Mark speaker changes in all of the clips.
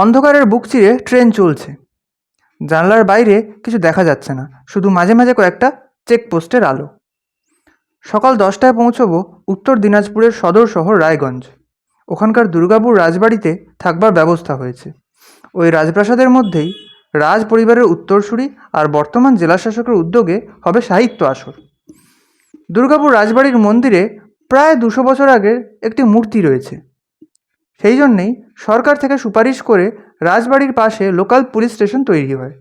Speaker 1: অন্ধকারের বুক চিরে ট্রেন চলছে। জানলার বাইরে কিছু দেখা যাচ্ছে না, শুধু মাঝে মাঝে কয়েকটা চেকপোস্টের আলো। সকাল দশটায় পৌঁছবো উত্তর দিনাজপুরের সদর শহর রায়গঞ্জ। ওখানকার দুর্গাপুর রাজবাড়িতে থাকবার ব্যবস্থা হয়েছে। ওই রাজপ্রাসাদের মধ্যেই রাজ পরিবারের উত্তরসূরি আর বর্তমান জেলাশাসকের উদ্যোগে হবে সাহিত্য আসর। দুর্গাপুর রাজবাড়ির মন্দিরে প্রায় দুশো বছর আগের একটি মূর্তি রয়েছে। সেই জন্যেই সরকার থেকে সুপারিশ করে রাজবাড়ির পাশে লোকাল পুলিশ স্টেশন তৈরি হয়।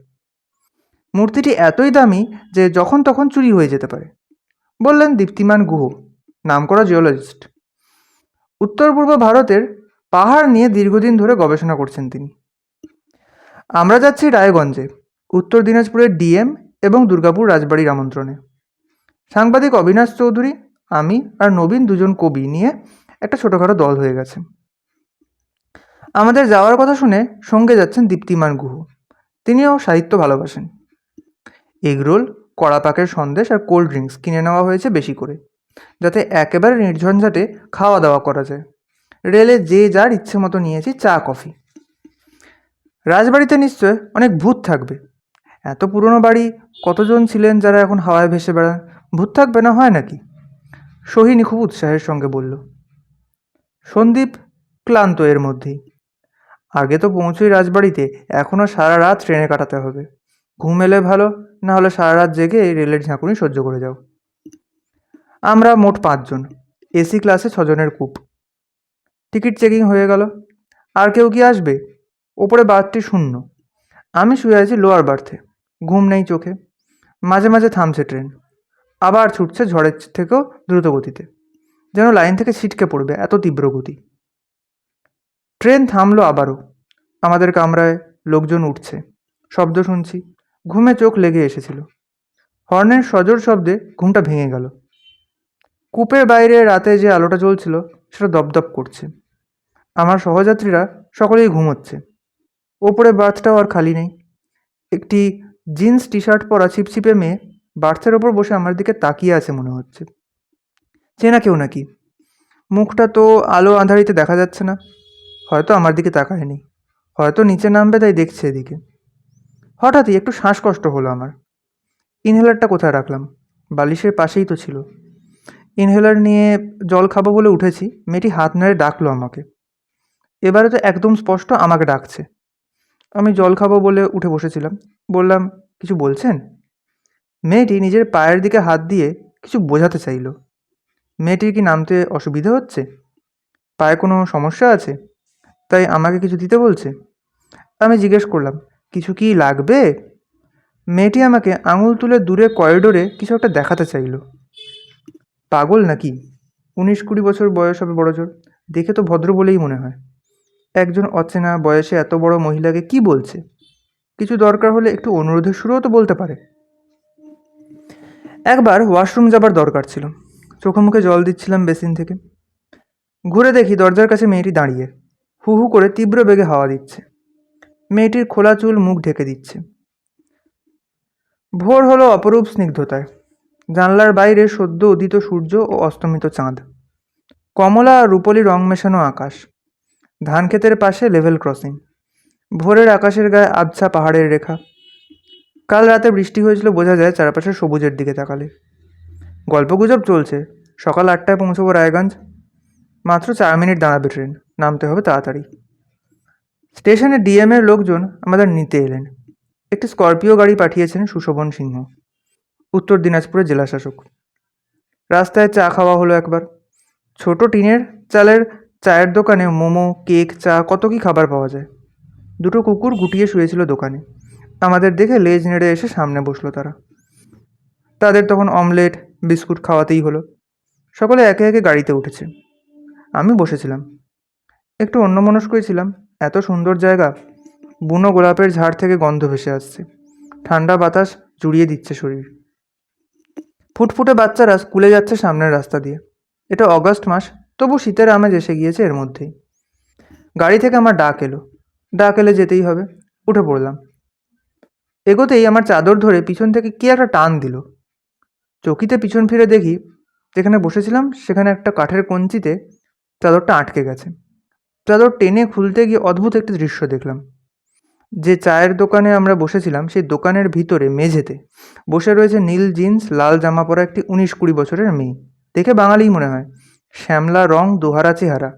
Speaker 1: মূর্তিটি এতই দামি যে যখন তখন চুরি হয়ে যেতে পারে। বললেন দীপ্তিমান গুহ নামকরা জিওলজিস্ট উত্তর পূর্ব ভারতের পাহাড় নিয়ে দীর্ঘদিন ধরে গবেষণা করছেন তিনি। আমরা যাচ্ছি রায়গঞ্জে, উত্তর দিনাজপুরের ডিএম এবং দুর্গাপুর রাজবাড়ির আমন্ত্রণে। সাংবাদিক অবিনাশ চৌধুরী, আমি আর নবীন দুজন কবি নিয়ে একটা ছোটোখাটো দল হয়ে গেছে। আমাদের যাওয়ার কথা শুনে সঙ্গে যাচ্ছেন দীপ্তিমান গুহ। তিনিও সাহিত্য ভালোবাসেন। এগরোল কড়া পাকের সন্দেশ আর কোল্ড ড্রিঙ্কস কিনে নেওয়া হয়েছে বেশি করে, যাতে একেবারে নির্ঝঞ্ঝাটে খাওয়া দাওয়া করা যায়। রেলে যে যার ইচ্ছে মতো নিয়েছি চা, কফি। রাজবাড়িতে নিশ্চয় অনেক ভূত থাকবে। এত পুরনো বাড়ি, কতজন ছিলেন যারা এখন হাওয়ায় ভেসে বেড়ান? ভূত থাকবে না, হয় নাকি? সোহিনী খুব উৎসাহের সঙ্গে বলল, সন্দীপ, ক্লান্ত এর মধ্যেই। আগে তো পৌঁছই রাজবাড়িতে এখনও সারা রাত ট্রেনে কাটাতে হবে। ঘুম এলে ভালো, না হলে সারা রাত জেগে এই রেলের ঝাঁকুনি সহ্য করে যাও। আমরা মোট পাঁচজন, এসি ক্লাসে ছজনের কূপ। টিকিট চেকিং হয়ে গেল। আর কেউ কি আসবে? ওপরে বার্থটি শূন্য। আমি শুয়ে আছি লোয়ার বার্থে, ঘুম নেই চোখে। মাঝে মাঝে থামছে ট্রেন। আবার ছুটছে ঝড়ের থেকেও দ্রুত গতিতে যেন লাইন থেকে ছিটকে পড়বে এত তীব্র গতি। ট্রেন থামলো আবারও। আমাদের কামরায় লোকজন উঠছে। শব্দ শুনছি। ঘুমে চোখ লেগে এসেছিল। হর্নের সজোর শব্দে ঘুমটা ভেঙে গেল। কূপের বাইরে রাতে যে আলোটা জ্বলছিল সেটা দপদপ করছে। আমার সহযাত্রীরা সকলেই ঘুমোচ্ছে। ওপরে বার্থটাও আর খালি নেই। একটি জিন্স টি শার্ট পরা ছিপছিপে মেয়ে বার্থের ওপর বসে আমার দিকে তাকিয়ে আছে মনে হচ্ছে। চেনা কেউ নাকি? মুখটা তো আলো আঁধারিতে দেখা যাচ্ছে না। হয়তো আমার দিকে তাকায়নি। হয়তো নিচে নামবে তাই দেখছে এদিকে। হঠাৎই একটু শ্বাসকষ্ট হলো আমার। ইনহেলারটা কোথায় রাখলাম? বালিশের পাশেই তো ছিল। ইনহেলার নিয়ে জল খাব বলে উঠেছি, মেয়েটি হাত নেড়ে ডাকলো আমাকে। এবারে তো একদম স্পষ্ট আমাকে ডাকছে। আমি জল খাব বলে উঠে বসেছিলাম। বললাম, কিছু বলছেন? মেয়েটি নিজের পায়ের দিকে হাত দিয়ে কিছু বোঝাতে চাইলো। মেয়েটির কি নামতে অসুবিধা হচ্ছে? পায়ে কোনো সমস্যা আছে? তাই আমাকে কিছু দিতে বলছে? আমি জিজ্ঞেস করলাম, কিছু কি লাগবে? মেয়েটি আমাকে আঙুল তুলে দূরে করিডোরে কিছু একটা দেখাতে চাইলো। পাগল নাকি? উনিশ কুড়ি বছর বয়স হবে বড়জোর দেখে তো ভদ্র বলেই মনে হয়। একজন অচেনা বয়সে এত বড় মহিলাকে কি বলছে? কিছু দরকার হলে একটু অনুরোধের সুরেও তো বলতে পারে। একবার ওয়াশরুম যাবার দরকার ছিল। চোখে মুখে জল দিচ্ছিলাম বেসিন থেকে। ঘুরে দেখি দরজার কাছে মেয়েটি দাঁড়িয়ে। হু হু করে তীব্র বেগে হাওয়া দিচ্ছে। মেয়েটির খোলা চুল মুখ ঢেকে দিচ্ছে। ভোর হলো অপরূপ স্নিগ্ধতায়। জানলার বাইরে সদ্য উদিত সূর্য ও অস্তমিত চাঁদ। কমলা আর রূপলি রং মেশানো আকাশ। ধান ক্ষেতের পাশে লেভেল ক্রসিং। ভোরের আকাশের গায়ে আবছা পাহাড়ের রেখা। কাল রাতে বৃষ্টি হয়েছিল বোঝা যায় চারপাশে সবুজের দিকে তাকালে। গল্পগুজব চলছে। সকাল আটটায় পৌঁছবো রায়গঞ্জ। মাত্র চার মিনিট দাঁড়াবে ট্রেন। নামতে হবে তাড়াতাড়ি। স্টেশনে ডিএমের লোকজন আমাদের নিতে এলেন। একটি স্করপিও গাড়ি পাঠিয়েছেন সুশোভন সিংহ, উত্তর দিনাজপুরের জেলাশাসক। রাস্তায় চা খাওয়া হলো একবার। ছোট টিনের চালের চায়ের দোকানে মোমো, কেক, চা, কত কী খাবার পাওয়া যায়। দুটো কুকুর গুটিয়ে শুয়েছিল দোকানে। আমাদের দেখে লেজ নেড়ে এসে সামনে বসল তারা। তাদের তখন অমলেট, বিস্কুট খাওয়াতেই হলো। সকলে একে একে গাড়িতে উঠেছে। আমি বসেছিলাম। একটু অন্যমনস্কই ছিলাম। এত সুন্দর জায়গা, বুনো গোলাপের ঝাড় থেকে গন্ধ ভেসে আসছে। ঠান্ডা বাতাস জুড়িয়ে দিচ্ছে শরীর। ফুটফুটে বাচ্চারা স্কুলে যাচ্ছে সামনের রাস্তা দিয়ে। এটা অগস্ট মাস, তবু শীতের আমেজ এসে গিয়েছে এর মধ্যেই। গাড়ি থেকে আমার ডাক এলো। ডাক এলে যেতেই হবে। উঠে পড়লাম। এগোতেই আমার চাদর ধরে পিছন থেকে কি একটা টান দিল। চকিতে পিছন ফিরে দেখি, যেখানে বসেছিলাম, সেখানে একটা কাঠের কঞ্চিতে চাদরটা আটকে গেছে। চাদর টেনে খুলতে গিয়ে অদ্ভুত একটি দৃশ্য দেখলাম। যে চায়ের দোকানে আমরা বসেছিলাম, সেই দোকানের ভিতরে, মেঝেতে, বসে রয়েছে নীল জিন্স, লাল জামা পরা একটি উনিশ কুড়ি বছরের মেয়ে। দেখে বাঙালিই মনে হয়। শ্যামলা রং, দোহারা চেহারা।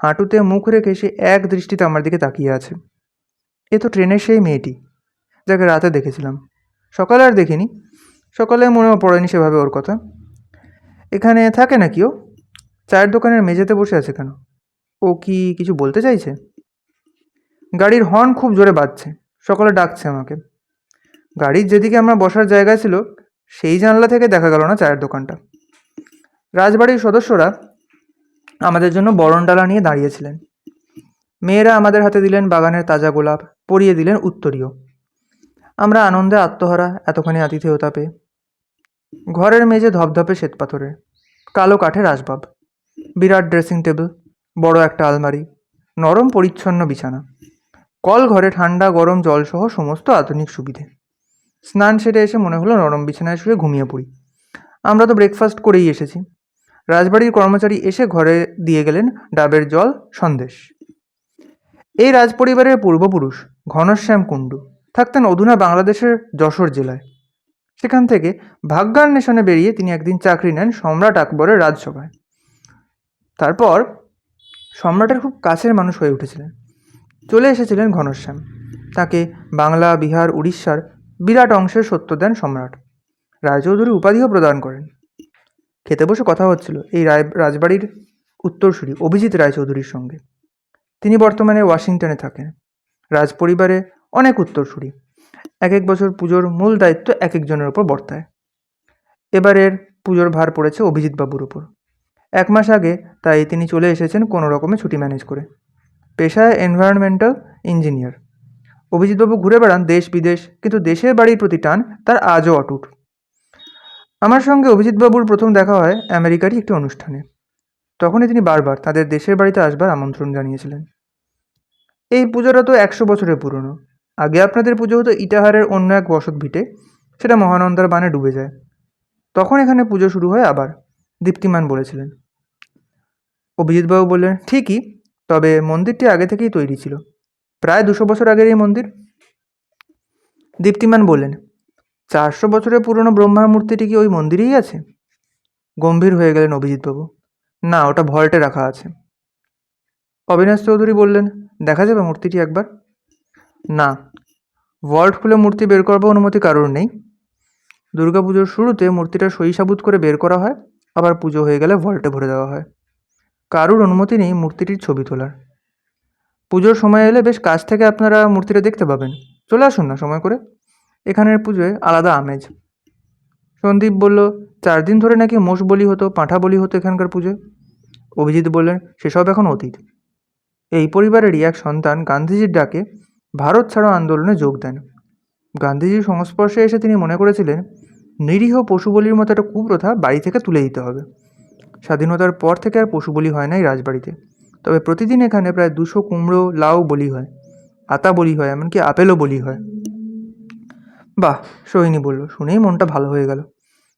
Speaker 1: হাঁটুতে মুখ রেখে সে এক দৃষ্টিতে আমার দিকে তাকিয়ে আছে। এ তো ট্রেনের সেই মেয়েটি, যাকে রাতে দেখেছিলাম। সকালে আর দেখিনি। সকালে মনেও পড়েনি সেভাবে ওর কথা। এখানে থাকে নাকি ও? চায়ের দোকানের মেঝেতে বসে আছে কেন? ও কি কিছু বলতে চাইছে? গাড়ির হর্ন খুব জোরে বাজছে। সকালে ডাকছে আমাকে। গাড়ির যেদিকে আমার বসার জায়গা ছিল, সেই জানলা থেকে দেখা গেল না চায়ের দোকানটা। রাজবাড়ির সদস্যরা আমাদের জন্য বরণডালা নিয়ে দাঁড়িয়েছিলেন। মেয়েরা আমাদের হাতে দিলেন বাগানের তাজা গোলাপ, পরিয়ে দিলেন উত্তরীয়। আমরা আনন্দে আত্মহারা, এতখানি আতিথেয়তা পেয়ে। ঘরের মেঝে ধপধপে শ্বেতপাথরের, কালো কাঠের আসবাব। বিরাট ড্রেসিং টেবিল বড় একটা আলমারি, নরম পরিচ্ছন্ন বিছানা, কল ঘরে ঠান্ডা গরম জলসহ সমস্ত আধুনিক সুবিধে। স্নান সেরে এসে মনে হলো নরম বিছানায় শুয়ে ঘুমিয়ে পড়ি। আমরা তো ব্রেকফাস্ট করেই এসেছি। রাজবাড়ির কর্মচারী এসে ঘরে দিয়ে গেলেন ডাবের জল সন্দেশ। এই রাজপরিবারের পূর্বপুরুষ ঘনশ্যাম কুণ্ডু থাকতেন অধুনা বাংলাদেশের যশোর জেলায়। সেখান থেকে ভাগ্যান্বেষণে বেরিয়ে তিনি একদিন চাকরি নেন সম্রাট আকবরের রাজসভায়। তারপর সম্রাটের খুব কাছের মানুষ হয়ে উঠেছিলেন। চলে এসেছিলেন ঘনশ্যাম। তাকে বাংলা, বিহার, উড়িষ্যার বিরাট অংশের সত্য দেন সম্রাট। রায়চৌধুরী উপাধিও প্রদান করেন। খেতে বসে কথা হচ্ছিল এই রায়, রাজবাড়ির উত্তরসূরি অভিজিৎ রায়চৌধুরীর সঙ্গে। তিনি বর্তমানে ওয়াশিংটনে থাকেন। রাজপরিবারে অনেক উত্তরসূরি। এক এক বছর পুজোর মূল দায়িত্ব এক একজনের ওপর বর্তায়। এবারের পুজোর ভার পড়েছে অভিজিৎ বাবুর ওপর এক মাস আগে তাই তিনি চলে এসেছেন কোনো রকমে ছুটি ম্যানেজ করে। পেশায় এনভায়রনমেন্টাল ইঞ্জিনিয়ার অভিজিৎবাবু ঘুরে বেড়ান দেশ বিদেশ, কিন্তু দেশের বাড়ির প্রতি টান তার আজও অটুট। আমার সঙ্গে অভিজিৎবাবুর প্রথম দেখা হয় আমেরিকারই একটি অনুষ্ঠানে। তখনই তিনি বারবার তাদের দেশের বাড়িতে আসবার আমন্ত্রণ জানিয়েছিলেন। এই পুজোটা তো একশো বছরের পুরনো। আগে আপনাদের পুজো হতো ইটাহারের অন্য এক বসত ভিটে, সেটা মহানন্দার বানে ডুবে যায়। তখন এখানে পুজো শুরু হয় আবার, দীপ্তিমান বলেছিলেন। অভিজিৎবাবু বললেন, ঠিকই, তবে মন্দিরটি আগে থেকেই তৈরি ছিল। প্রায় দুশো বছর আগের এই মন্দির? দীপ্তিমান বললেন, চারশো বছরের পুরনো ব্রহ্মার মূর্তিটি কি ওই মন্দিরেই আছে? গম্ভীর হয়ে গেলেন অভিজিৎবাবু। না, ওটা ভল্টে রাখা আছে। অবিনাশ চৌধুরী বললেন, দেখা যাবে মূর্তিটি একবার? না, ভল্ট খুলে মূর্তি বের করবার অনুমতি কারোর নেই। দুর্গাপুজোর শুরুতে মূর্তিটা সই সাবুত করে বের করা হয়, আবার পুজো হয়ে গেলে ভল্টে ভরে দেওয়া হয়। কারুর অনুমতি নেই মূর্তিটির ছবি তোলার। পুজোর সময় এলে বেশ কাছ থেকে আপনারা মূর্তিটা দেখতে পাবেন। চলে আসুন না সময় করে। এখানের পুজোয় আলাদা আমেজ। সন্দীপ বলল, চার দিন ধরে নাকি মোষ বলি হতো, পাঁঠা বলি হতো এখানকার পুজোয়? অভিজিৎ বললেন, সেসব এখন অতীত। এই পরিবারেরই এক সন্তান গান্ধীজির ডাকে ভারত ছাড়ো আন্দোলনে যোগ দেন। গান্ধীজির সংস্পর্শে এসে তিনি মনে করেছিলেন, নিরীহ পশু বলির মতো একটা কুপ্রথা বাড়ি থেকে তুলে দিতে হবে। স্বাধীনতার পর থেকে আর পশু বলি হয় না এই রাজবাড়িতে। তবে প্রতিদিন এখানে প্রায় দুশো কুমড়ো, লাউ বলি হয়, আতা বলি হয়, এমনকি আপেলও বলি হয়। বাহ, সোহিনী বলল, শুনেই মনটা ভালো হয়ে গেল।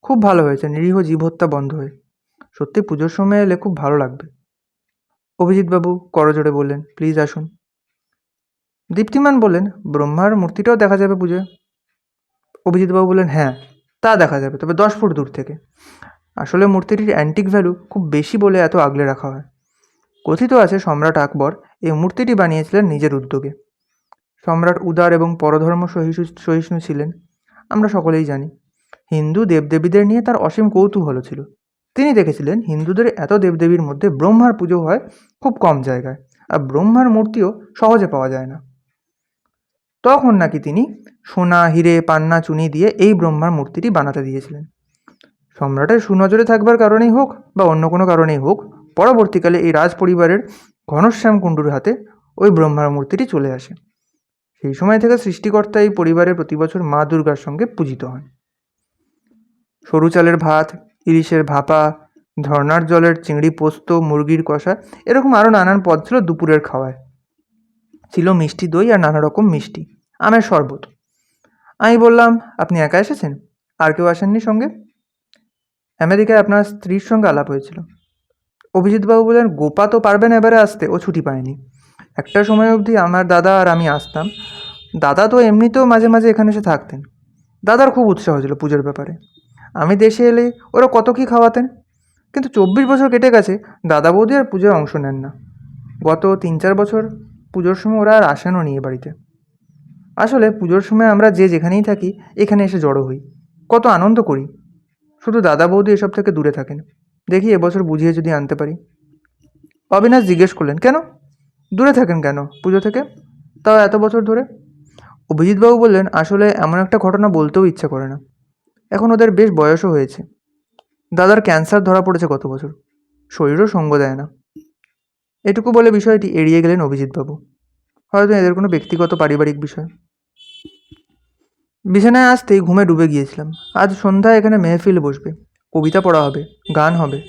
Speaker 1: খুব ভালো হয়েছে, নিরীহ জীব হত্যা বন্ধ হয়ে। সত্যি পুজোর সময় এলে খুব ভালো লাগবে। অভিজিৎবাবু করজোড়ে বললেন, প্লিজ আসুন। দীপ্তিমান বললেন, ব্রহ্মার মূর্তিটাও দেখা যাবে পুজোয়? অভিজিৎবাবু বললেন হ্যাঁ তা দেখা যাবে, তবে দশ ফুট দূর থেকে। আসলে মূর্তিটির অ্যান্টিক ভ্যালু খুব বেশি বলে এত আগলে রাখা হয়। কথিত আছে সম্রাট আকবর এই মূর্তিটি বানিয়েছিলেন নিজের উদ্যোগে। সম্রাট উদার এবং পরধর্ম সহিষ্ণু সহিষ্ণু ছিলেন, আমরা সকলেই জানি। হিন্দু দেবদেবীদের নিয়ে তার অসীম কৌতূহল ছিল। তিনি দেখেছিলেন হিন্দুদের এত দেবদেবীর মধ্যে ব্রহ্মার পুজো হয় খুব কম জায়গায়, আর ব্রহ্মার মূর্তিও সহজে পাওয়া যায় না। তখন নাকি তিনি সোনা, হিরে, পান্না, চুনি দিয়ে এই ব্রহ্মার মূর্তিটি বানাতে দিয়েছিলেন। সম্রাটের সুনজরে থাকবার কারণেই হোক বা অন্য কোনো কারণেই হোক, পরবর্তীকালে এই রাজ পরিবারের ঘনশ্যাম কুণ্ডুর হাতে ওই ব্রহ্মার মূর্তিটি চলে আসে। সেই সময় থেকে সৃষ্টিকর্তা এই পরিবারের প্রতি বছর মা দুর্গার সঙ্গে পূজিত হন। সরু চালের ভাত, ইলিশের ভাপা ঝর্নার জলের চিংড়ি পোস্ত, মুরগির কষা, এরকম আরও নানান পদ ছিল দুপুরের খাওয়ায়। ছিল মিষ্টি দই আর নানা রকম মিষ্টি, আমের শরবত। আমি বললাম, আপনি একা এসেছেন? আর কেউ আসেননি সঙ্গে? আমেরিকায় আপনার স্ত্রীর সঙ্গে আলাপ হয়েছিল। অভিজিৎবাবু বললেন, গোপা তো পারবেন এবারে আসতে, ও ছুটি পায়নি। একটা সময় অবধি আমার দাদা আর আমি আসতাম। দাদা তো এমনিতেও মাঝে মাঝে এখানে এসে থাকতেন। দাদার খুব উৎসাহ ছিল পুজোর ব্যাপারে। আমি দেশে এলে ওরা কত কী খাওয়াতেন? কিন্তু চব্বিশ বছর কেটে গেছে, দাদা বৌদি আর পুজোয় অংশ নেন না। গত তিন চার বছর পুজোর সময় ওরা আর আসেনও নিয়ে বাড়িতে। আসলে পুজোর সময় আমরা যে যেখানেই থাকি, এখানে এসে জড়ো হই। কত আনন্দ করি। শুধু দাদা বৌদি এসব থেকে দূরে থাকেন। দেখি এবছর বুঝিয়ে যদি আনতে পারি। অবিনাশ জিজ্ঞেস করলেন, কেন? দূরে থাকেন কেন পুজো থেকে? তাও এত বছর ধরে? অভিজিৎবাবু বললেন, আসলে এমন একটা ঘটনা বলতেও ইচ্ছে করে না। এখন ওদের বেশ বয়সও হয়েছে। দাদার ক্যান্সার ধরা পড়েছে গত বছর। শরীরও সঙ্গ দেয় না। এটুকু বলে বিষয়টি এড়িয়ে গেলেন অভিজিৎবাবু। হয়তো এদের কোনো ব্যক্তিগত, পারিবারিক বিষয়। বিছানায় আসতেই ঘুমে ডুবে গিয়েছিলাম। আজ সন্ধ্যায় এখানে মেহফিল বসবে। কবিতা পড়া হবে, গান হবে।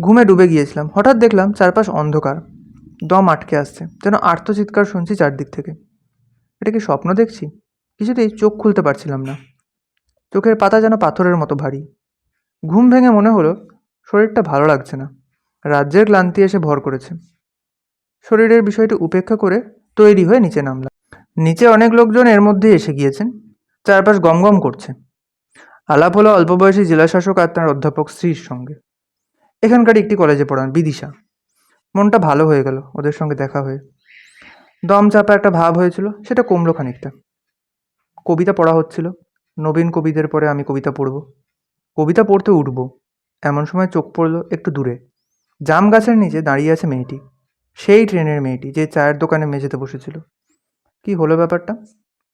Speaker 1: ঘুমে ডুবে গিয়েছিলাম। হঠাৎ দেখলাম চারপাশ অন্ধকার। দম আটকে আসছে। যেন আর্তচিৎকার শুনছি চারদিক থেকে। এটা কি স্বপ্ন দেখছি? কিছুতেই চোখ খুলতে পারছিলাম না। চোখের পাতা যেন পাথরের মতো ভারী। ঘুম ভেঙে মনে হলো, শরীরটা ভালো লাগছে না। রাজ্যের ক্লান্তি এসে ভর করেছে। শরীরের বিষয়টি উপেক্ষা করে তৈরি হয়ে নিচে নামলাম। নিচে অনেক লোকজন এর মধ্যেই এসে গিয়েছেন। চারপাশ গমগম করছে। আলাপ হলো অল্প বয়সী জেলাশাসক আর তার অধ্যাপক শ্রীর সঙ্গে। এখানকার একটি কলেজে পড়ান বিদিশা। মনটা ভালো হয়ে গেল ওদের সঙ্গে দেখা হয়ে। দম চাপা একটা ভাব হয়েছিল, সেটা কমলো খানিকটা। কবিতা পড়া হচ্ছিল, নবীন কবিদের পরে আমি কবিতা পড়ব। কবিতা পড়তে উঠব, এমন সময় চোখ পড়ল একটু দূরে। জাম গাছের নিচে দাঁড়িয়ে আছে মেয়েটি, সেই ট্রেনের মেয়েটি যে চায়ের দোকানে মেঝেতে বসেছিল। কি হলো ব্যাপারটা?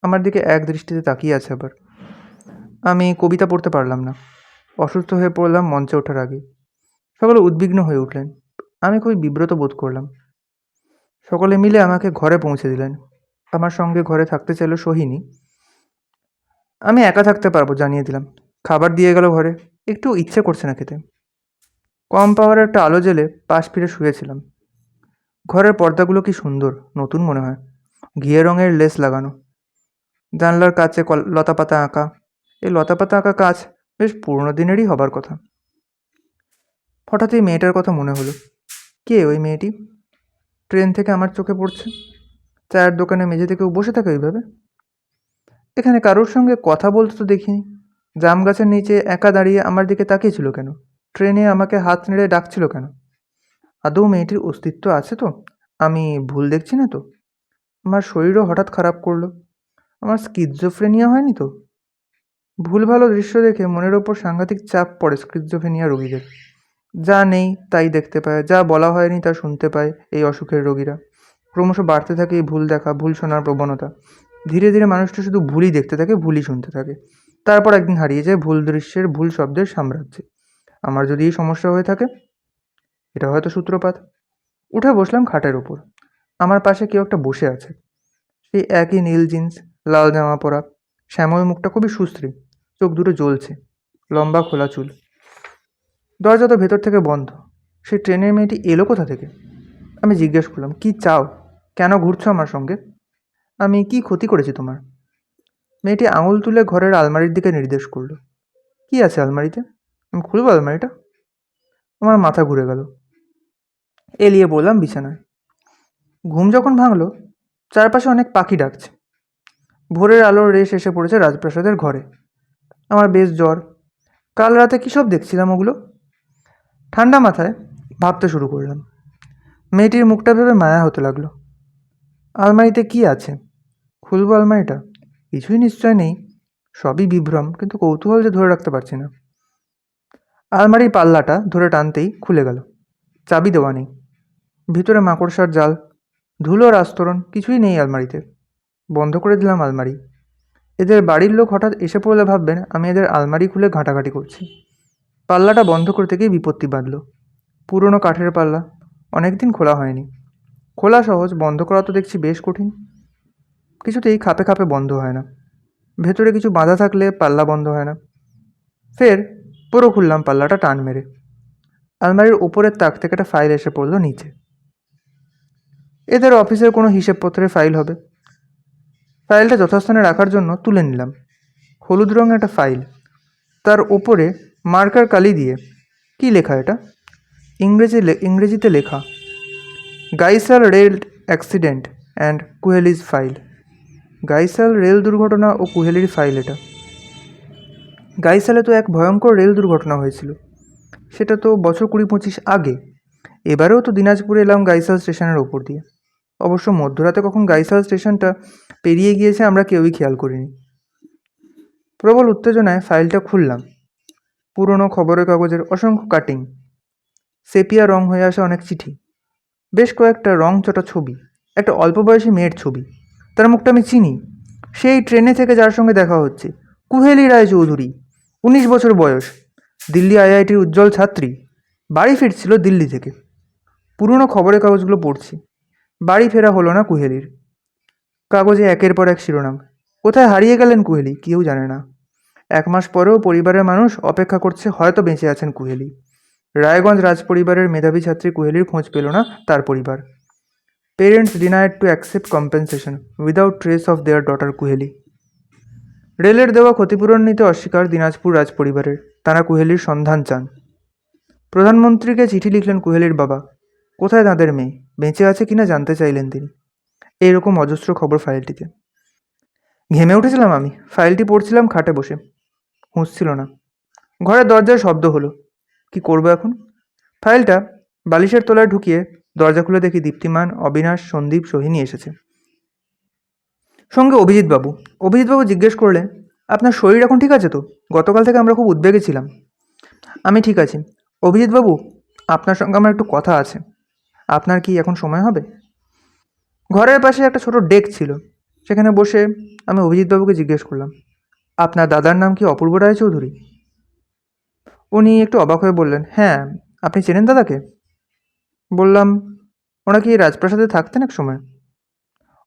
Speaker 1: আমার দিকে এক দৃষ্টিতে তাকিয়ে আছে আবার। আমি কবিতা পড়তে পারলাম না। অসুস্থ হয়ে পড়লাম মঞ্চে ওঠার আগে। সকলে উদ্বিগ্ন হয়ে উঠলেন। আমি খুবই বিব্রত বোধ করলাম। সকলে মিলে আমাকে ঘরে পৌঁছে দিলেন। আমার সঙ্গে ঘরে থাকতে চাইল সোহিনী। আমি একা থাকতে পারব জানিয়ে দিলাম। খাবার দিয়ে গেল ঘরে। একটু ইচ্ছে করছে না খেতে। কম পাওয়ার একটা আলো জেলে পাশ ফিরে শুয়েছিলাম। ঘরের পর্দাগুলো কি সুন্দর, নতুন মনে হয়। ঘিয়ে রঙের লেস লাগানো। জানলার কাছে কল- লতাপাতা আঁকা। এই লতাপাতা আঁকা কাজ বেশ পুরনো দিনেরই হবার কথা। হঠাৎ এই মেয়েটার কথা মনে হলো। কে ওই মেয়েটি? ট্রেন থেকে আমার চোখে পড়ছে। চায়ের দোকানে মেঝে থেকেও বসে থাকে ওইভাবে? এখানে কারোর সঙ্গে কথা বলতে তো দেখিনি। জাম গাছের নিচে একা দাঁড়িয়ে আমার দিকে তাকিয়েছিল কেন? ট্রেনে আমাকে হাত নেড়ে ডাকছিল কেন? আদৌ মেয়েটির অস্তিত্ব আছে তো? আমি ভুল দেখছি না তো? আমার শরীরও হঠাৎ খারাপ করল। আমার স্কিজোফ্রেনিয়া হয়নি তো? ভুল ভালো দৃশ্য দেখে মনের ওপর সাংঘাতিক চাপ পড়ে স্কিজোফ্রেনিয়া রোগীদের। যা নেই, তাই দেখতে পায়। যা বলা হয়নি, তা শুনতে পায় এই অসুখের রোগীরা। ক্রমশ বাড়তে থাকে এই ভুল দেখা, ভুল শোনার প্রবণতা। ধীরে ধীরে মানুষটা শুধু ভুলই দেখতে থাকে, ভুলই শুনতে থাকে। তারপর একদিন হারিয়ে যায় ভুল দৃশ্যের, ভুল শব্দের সাম্রাজ্যে। আমার যদি এই সমস্যা হয়ে থাকে, এটা হয়তো সূত্রপাত। উঠে বসলাম খাটের ওপর। আমার পাশে কেউ একটা বসে আছে। সেই একই নীল জিন্স, লাল জামা পরা, শ্যামল মুখটা খুবই সুশ্রী, চোখ দুটো জ্বলছে, লম্বা খোলা চুল। দরজা তো ভেতর থেকে বন্ধ। সেই ট্রেনের মেয়েটি এলো কোথা থেকে? আমি জিজ্ঞেস করলাম, কি চাও? কেন ঘুরছো আমার সঙ্গে? আমি কি ক্ষতি করেছি তোমার? মেয়েটি আঙুল তুলে ঘরের আলমারির দিকে নির্দেশ করল, কি আছে আলমারিতে? আমি খুলবো আলমারিটা? আমার মাথা ঘুরে গেল। এলিয়ে বললাম, বিছানায়। ঘুম যখন ভাঙলো, চারপাশে অনেক পাখি ডাকছে। ভোরের আলোর রেশ এসে পড়েছে রাজপ্রাসাদের ঘরে। আমার বেশ জ্বর। কাল রাতে কী সব দেখছিলাম ওগুলো? ঠান্ডা মাথায় ভাবতে শুরু করলাম। মেয়েটির মুখটা ভেবে মায়া হতে লাগল। আলমারিতে কি আছে? খুলবো আলমারিটা? কিছুই নিশ্চয় নেই। সবই বিভ্রম, কিন্তু কৌতূহল যে ধরে রাখতে পারছি না। আলমারির পাল্লাটা ধরে টানতেই খুলে গেল। চাবি দেওয়া নেই। ভিতরে মাকড়সার জাল ধুলোর আস্তরণ কিছুই নেই আলমারিতে। বন্ধ করে দিলাম আলমারি। এদের বাড়ির লোক হঠাৎ এসে পড়লে ভাববেন, আমি এদের আলমারি খুলে ঘাঁটাঘাঁটি করছি। পাল্লাটা বন্ধ করতে গিয়ে বিপত্তি বাঁধল। পুরনো কাঠের পাল্লা অনেক দিন খোলা হয়নি। খোলা সহজ, বন্ধ করা তো দেখছি বেশ কঠিন। কিছুতেই খাপে খাপে বন্ধ হয় না। ভেতরে কিছু বাঁধা থাকলে পাল্লা বন্ধ হয় না। ফের পুরো খুললাম পাল্লাটা টান মেরে। আলমারির ওপরের তাক থেকে একটা ফাইল এসে পড়ল নিচে। এদের অফিসের কোনো হিসেবপত্রের ফাইল হবে। ফাইলটা যথাস্থানে রাখার জন্য তুলে নিলাম। হলুদ রঙের একটা ফাইল তার ওপরে মার্কার কালি দিয়ে কি লেখা এটা? ইংরেজি ইংরেজিতে লেখা Gaisal rail accident and Kuheli's file Gaisal rail দুর্ঘটনা ও কুহেলির ফাইল এটা। গাইসালে তো এক ভয়ঙ্কর রেল দুর্ঘটনা হয়েছিল। সেটা তো বছর কুড়ি পঁচিশ আগে। এবারেও তো দিনাজপুরে এলাম গাইসাল স্টেশনের ওপর দিয়ে। অবশ্য মধ্যরাতে কখন গাইসাল স্টেশনটা পেরিয়ে গিয়েছে আমরা কেউই খেয়াল করিনি। প্রবল উত্তেজনায় ফাইলটা খুললাম। পুরনো খবরের কাগজের অসংখ্য কাটিং সেপিয়া রং হয়ে আসা অনেক চিঠি, বেশ কয়েকটা রং চটা ছবি, একটা অল্প বয়সী মেয়ের ছবি, তার মুখটা আমি চিনি। সেই ট্রেনে থেকে যার সঙ্গে দেখা হচ্ছে, কুহেলি রায় চৌধুরী উনিশ বছর বয়স, দিল্লি আইআইটির উজ্জ্বল ছাত্রী, বাড়ি ফিরছিল দিল্লি থেকে। পুরনো খবরের কাগজগুলো পড়ছি। বাড়ি ফেরা হলো না কুহেলির। কাগজে একের পর এক শিরোনাম। কোথায় হারিয়ে গেলেন কুহেলি? কেউ জানে না। এক মাস পরেও পরিবারের মানুষ অপেক্ষা করছে, হয়তো বেঁচে আছেন কুহেলি। রায়গঞ্জ রাজপরিবারের মেধাবী ছাত্রী কুহেলির খোঁজ পেল না তার পরিবার। Parents denied to accept compensation without trace of their daughter Kuheli. রেলের দেওয়া ক্ষতিপূরণ নিতে অস্বীকার দিনাজপুর রাজপরিবারের। তারা কুহেলির সন্ধান চান। প্রধানমন্ত্রীকে চিঠি লিখলেন কুহেলির বাবা। কোথায় তাঁদের মেয়ে? বেঁচে আছে কিনা জানতে চাইলেন তিনি। এইরকম অজস্র খবর ফাইলটিতে। ঘেমে উঠেছিলাম আমি। ফাইলটি পড়ছিলাম খাটে বসে। হুঁসছিল না। ঘরের দরজায় শব্দ হলো। কি করব এখন? ফাইলটা বালিশের তলায় ঢুকিয়ে দরজা খুলে দেখি দীপ্তিমান, অবিনাশ, সন্দীপ, সোহিনী এসেছে। সঙ্গে অভিজিৎবাবু অভিজিৎবাবু জিজ্ঞেস করলেন, আপনার শরীর এখন ঠিক আছে তো? গতকাল থেকে আমরা খুব উদ্বেগে ছিলাম। আমি ঠিক আছি। অভিজিৎবাবু আপনার সঙ্গে আমার একটু কথা আছে। আপনার কি এখন সময় হবে? ঘরের পাশে একটা ছোট ডেক ছিল। সেখানে বসে আমি অভিজিৎবাবুকে জিজ্ঞেস করলাম, আপনার দাদার নাম কি অপূর্ব রায়চৌধুরী? উনি একটু অবাক হয়ে বললেন হ্যাঁ আপনি চেনেন দাদাকে? বললাম ওরা কি রাজপ্রাসাদে থাকতেন এক সময়?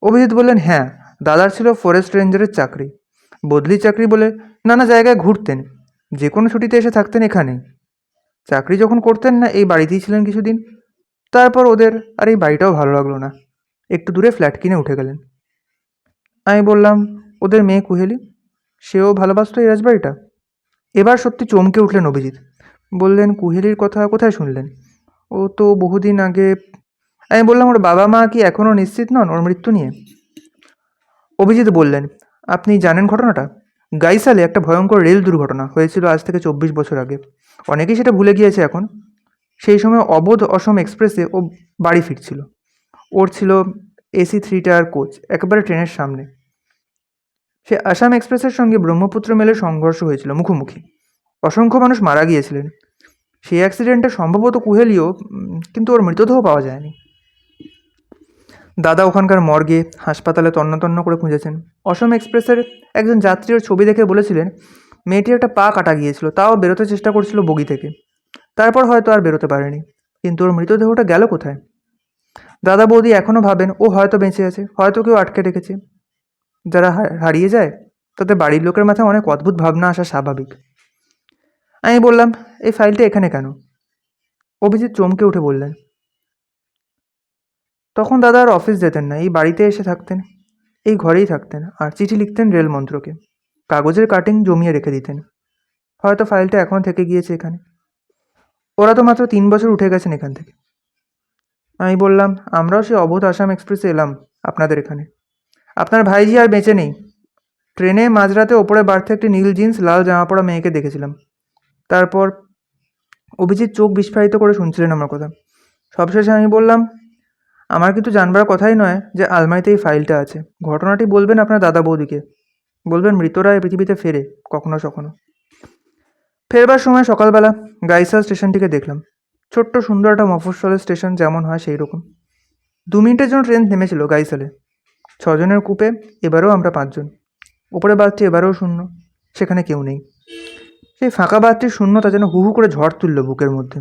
Speaker 1: অভিজিৎ বললেন হ্যাঁ দাদার ছিল ফরেস্ট রেঞ্জারের চাকরি। বদলি চাকরি বলে নানা জায়গায় ঘুরতেন। যে কোনো ছুটিতে এসে থাকতেন এখানে চাকরি যখন করতেন না, এই বাড়িতেই ছিলেন কিছুদিন। তারপর ওদের, আর এই বাড়িটাও ভালো লাগল না। একটু দূরে ফ্ল্যাট কিনে উঠে গেলেন। আমি বললাম, ওদের মেয়ে কুহেলি, সেও ভালোবাসতো এই রাজবাড়িটা? এবার সত্যি চমকে উঠলেন অভিজিৎ। বললেন, কুহেলির কথা কোথায় শুনলেন? ও তো বহুদিন আগে আমি বললাম, ওর বাবা মা কি এখনও নিশ্চিত নন ওর মৃত্যু নিয়ে? অভিজিৎ বললেন, আপনি জানেন ঘটনাটা? গাইসালে একটা ভয়ঙ্কর রেল দুর্ঘটনা হয়েছিল আজ থেকে চব্বিশ বছর আগে। অনেকেই সেটা ভুলে গিয়েছে এখন। সেই সময় অবোধ অসম এক্সপ্রেসে ও বাড়ি ফিরছিল। ওর ছিল এসি থ্রি টায়ার কোচ, একেবারে ট্রেনের সামনে। সে আসাম এক্সপ্রেসের সঙ্গে ব্রহ্মপুত্র মেলে সংঘর্ষ হয়েছিল মুখোমুখি। অসংখ্য মানুষ মারা গিয়েছিলেন। সেই অ্যাক্সিডেন্টটা সম্ভবত কুহেলিও কিন্তু ওর মৃতদেহ পাওয়া যায়নি। দাদা ওখানকার মর্গে হাসপাতালে তন্ন তন্ন করে খুঁজেছেন। অসম এক্সপ্রেসের একজন যাত্রীর ছবি দেখে বলেছিলেন মেয়েটির একটা পা কাটা গিয়েছিল, তাও বেরোতে চেষ্টা করছিল বগি থেকে। তারপর হয়তো আর বেরোতে পারেনি। কিন্তু ওর মৃতদেহটা গেল কোথায়? দাদা বৌদি এখনও ভাবেন, ও হয়তো বেঁচে আছে, হয়তো কেউ আটকে রেখেছে। যারা হারিয়ে যায়, তাদের বাড়ির লোকের মাথায় অনেক অদ্ভুত ভাবনা আসা স্বাভাবিক। আমি বললাম, এই ফাইলটা এখানে কেন? অভিজিৎ চমকে উঠে বললেন, তখন দাদা আর অফিস যেতেন না, এই বাড়িতে এসে থাকতেন, এই ঘরেই থাকতেন, আর চিঠি লিখতেন রেল মন্ত্রকে কাগজের কাটিং জমিয়ে রেখে দিতেন। হয়তো ফাইলটা এখনও থেকে গিয়েছে এখানে। ওরা তো মাত্র তিন বছর উঠে গেছেন এখান থেকে। আমি বললাম, আমরাও সেই অবোধ আসাম এক্সপ্রেসে এলাম আপনাদের এখানে। আপনার ভাইজি আর বেঁচে নেই। ট্রেনে মাঝরাতে ওপরে বাড়তে একটি নীল জিন্স, লাল জামা পরা মেয়েকে দেখেছিলাম। তারপর অভিজিৎ চোখ বিস্ফারিত করে শুনছিলেন আমার কথা। সবশেষে আমি বললাম, আমার কিন্তু জানবার কথাই নয় যে আলমারিতে এই ফাইলটা আছে। ঘটনাটি বলবেন আপনার দাদা বৌদিকে। বলবেন মৃতরা এই পৃথিবীতে ফেরে, কখনো সখনো। ফেরবার সময় সকালবেলা গাইসাল স্টেশনটিকে দেখলাম। ছোট্ট সুন্দর একটা মফস্বলের স্টেশন যেমন হয় সেই রকম দু মিনিটের জন্য ট্রেন নেমেছিল গাইসালে। ছজনের কূপে এবারেও আমরা পাঁচজন। ওপরে বাসটি এবারেও শূন্য, সেখানে কেউ নেই। সেই ফাঁকা বাসটির শূন্যতা যেন হু হু করে ঝড় তুললো বুকের মধ্যে।